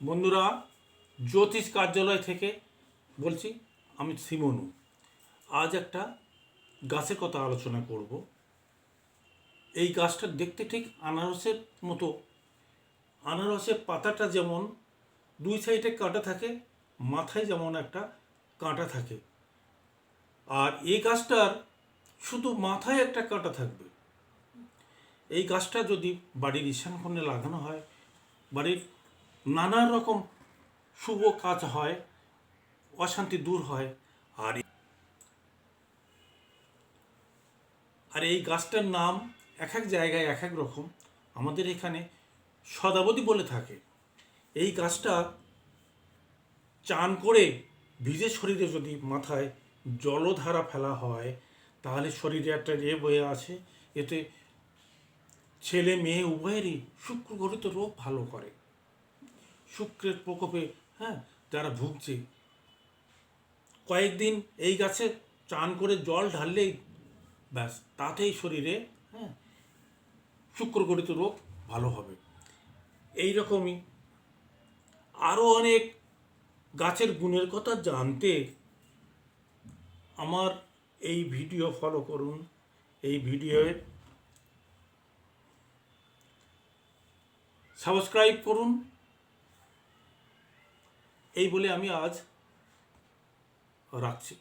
বন্ধুরা, জ্যোতিষ কার্যালয় থেকে বলছি, আমি সিমনু আজ একটা গাছের কথা আলোচনা করব। এই গাছটা দেখতে ঠিক আনারসের মতো। আনারসের পাতাটা যেমন দুই সাইডে কাঁটা থাকে, মাথায় যেমন একটা কাঁটা থাকে। আর এই গাছটার শুধু মাথায় একটা কাঁটা থাকবে। এই গাছটা যদি বাড়ির ঈশান কোণে লাগানো হয়, বাড়ির নানা রকম শুভ কাজ হয়, অশান্তি দূর হয়, আর আর এই গাছটার নাম এক এক জায়গায় এক এক রকম আমাদের এখানে সদাবতী বলে থাকে। এই গাছটা চান করে ভিজে শরীরে যদি মাথায় জলধারা ফেলা হয়, তাহলে শরীরে একটা রে বয়ে আছে। এতে ছেলে মেয়ে উভয়েরই শুক্রঘটিত রোগ ভালো করে। শুক্রের প্রকোপে হ্যাঁ যারা ভুগছে। কয়েকদিন এই গাছে চান করে জল ঢাললেই ব্যাস, তাতেই শরীরে হ্যাঁ শুক্রগঠিত রোগ ভালো হবে। এই রকমই আরও অনেক গাছের গুণের কথা জানতে আমার এই ভিডিও ফলো করুন। এই ভিডিওর সাবস্ক্রাইব করুন। এই বলে আমি আজ রাখছি।